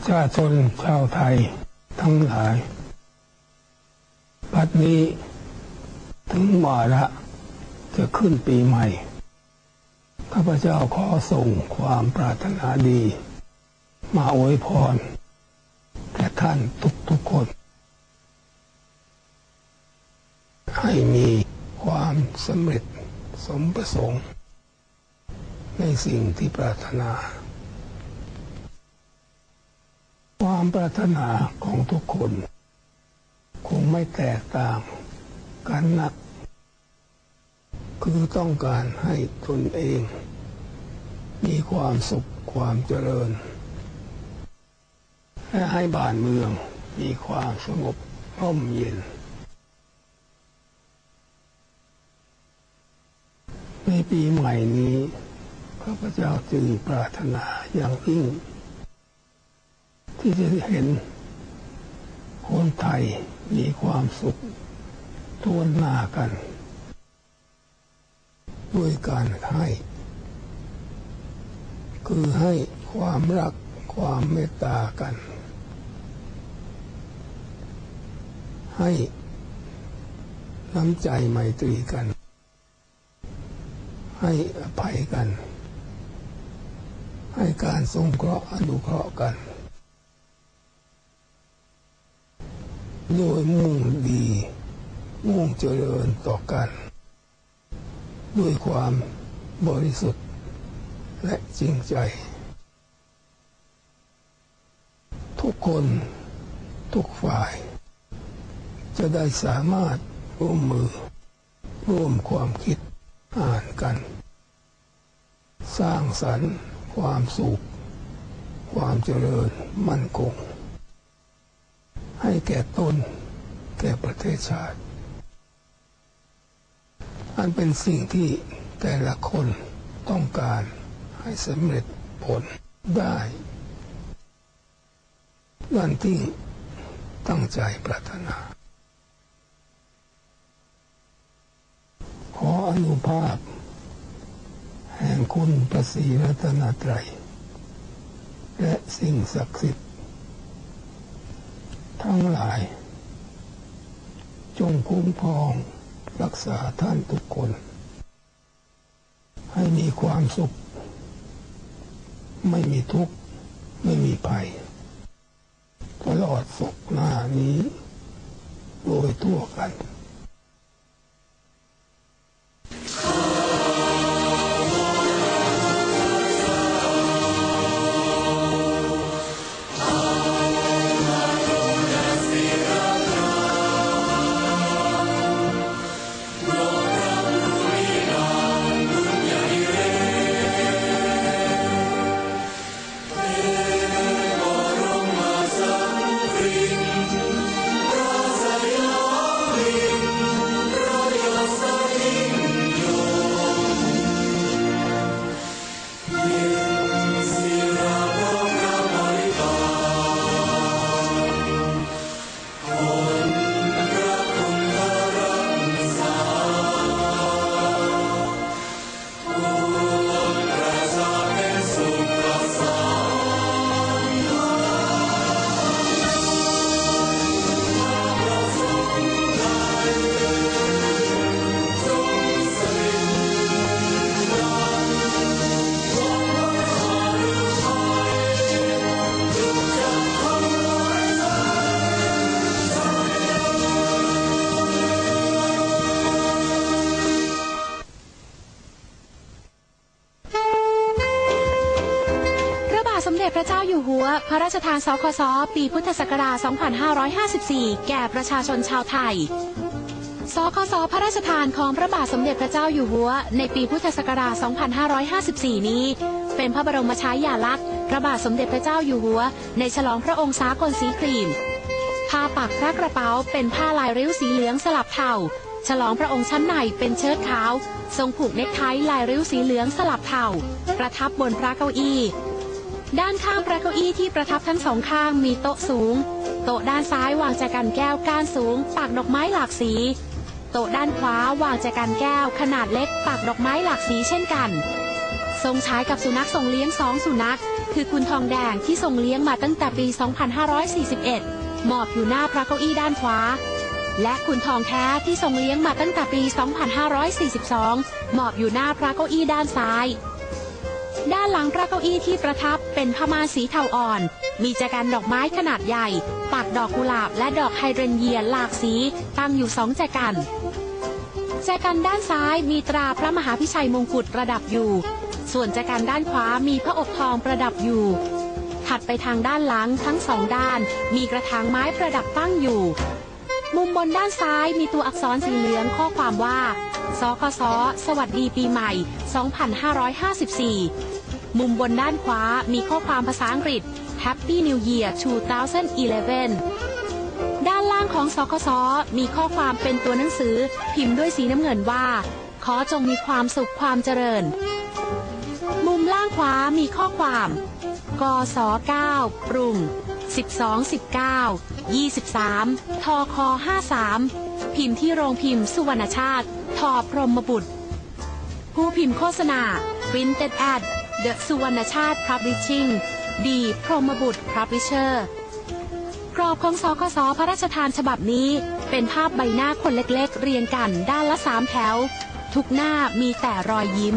ประชาชนชาวไทยทั้งหลายบัดนี้ถึงวาระจะขึ้นปีใหม่ ข้าพเจ้าขอส่งความปรารถนาดี มาอวยพรแก่ท่านทุกๆคน ให้มีความสำเร็จสมประสงค์ ในสิ่งที่ปรารถนา ความปรารถนาของทุกคน คงไม่แตกต่างกันนัก คือต้องการให้ตนเอง มีความสุขความเจริญ และให้บ้านเมืองมีความสงบร่มเย็น ในปีใหม่นี้ข้าพเจ้าจึงปรารถนาอย่างยิ่ง ที่จะเห็นคนไทยมีความสุขทวนหน้ากัน ด้วยการให้ คือให้ความรักความเมตตากัน ให้น้ำใจไมตรีกัน ให้อภัยกัน ให้การสงเคราะห์อนุเคราะห์กัน โดยมุ่งดี มุ่งเจริญต่อกัน ด้วยความบริสุทธิ์ และจริงใจ ทุกคนทุกฝ่าย จะได้สามารถร่วมมือ ร่วมความคิดอ่านกัน สร้างสรรค์ความสุข ความเจริญมั่นคง ให้แก่ตนแก่ประเทศชาติ อันเป็นสิ่งที่แต่ละคนต้องการให้สำเร็จผลได้ดันที่ตั้งใจปรารถนา ขออนุภาพ แห่งคุณพระศรีรัตนตรัย และสิ่งศักดิ์สิทธิ์ ทั้งหลาย จงคุ้มครองรักษาท่านทุกคน ให้มีความสุข ไม่มีทุกข์ ไม่มีภัยตลอดสุขหน้านี้ โดยทั่วกันาทสมเด็จพระเจ้าอยู่หัว พระราชทานสคสปีพุทธศักราช 2554 แก่ประชาชนชาวไทย สคสพระราชทานของพระบาทสมเด็จพระเจ้าอยู่หัว ในปีพุทธศักราช 2554 นี้ เป็นพระบรมฉายาลักษณ์ พระบาทสมเด็จพระเจ้าอยู่หัว ในฉลองพระองค์สากลสีครีม ผ้าปักพระกระเป๋าเป็นผ้าลายริ้วสีเหลืองสลับเทา ฉลองพระองค์ชั้นในเป็นเชิ้ตขาว ทรงผูกเนคไทลายริ้วสีเหลืองสลับเทา ประทับบนพระเก้าอี้ ด้านข้างพระเก้าอี้ที่ประทับทั้งสองข้างมีโต๊ะสูง โต๊ะด้านซ้ายวางแจกันแก้วก้านสูงปักดอกไม้หลากสี โต๊ะด้านขวาวางแจกันแก้ว ขนาดเล็กปักดอกไม้หลากสีเช่นกันทรงใช้กับสุนัขทรงเลี้ยงสองสุนัข คือคุณทองแดงที่ทรงเลี้ยงมาตั้งแต่ปี 2541 หมอบอยู่หน้าพระเก้าอี้ด้านขวา และคุณทองแท้ที่ทรงเลี้ยงมาตั้งแต่ปี 2542 หมอบอยู่หน้าพระเก้าอี้ด้านซ้าย ด้านหลังพระเก้าอี้ที่ประทับเป็นผ้าม่านสีเทาอ่อน มีแจกันดอกไม้ขนาดใหญ่ ปักดอกกุหลาบและดอกไฮเดรนเยียหลากสีตั้งอยู่สองแจกันแจกันด้านซ้ายมีตราพระมหาพิชัยมงกุฎประดับอยู่ ส่วนแจกันด้านขวามีพระอบทองประดับอยู่ ถัดไปทางด้านหลังทั้งสองด้าน มีกระถางไม้ประดับตั้งอยู่ มุมบนด้านซ้ายมีตัวอักษรสีเหลืองข้อความว่าสคส สวัสดีปีใหม่ 2554 มุมบนด้านขวามีข้อความภาษาอังกฤษ Happy New Year 2011 ด้านล่างของสคสมีข้อความเป็นตัวหนังสือ พิมพ์ด้วยสีน้ำเงินว่า ขอจงมีความสุขความเจริญ มุมล่างขวามีข้อความกศ9ปรุง 12 19 23 ทค 53 พิมพ์ที่โรงพิมพ์สุวรรณชาติ ทอพรหมบุตร ผู้พิมพ์โฆษณา Printed เดอะสุวรรณชาติพระริชิงดีพรหมบุตรพับลิเชอร์กรอบของสคสพระราชทานฉบับนี้ เป็นภาพใบหน้าคนเล็กๆ เรียงกันด้านละสามแถว ทุกหน้ามีแต่รอยยิ้ม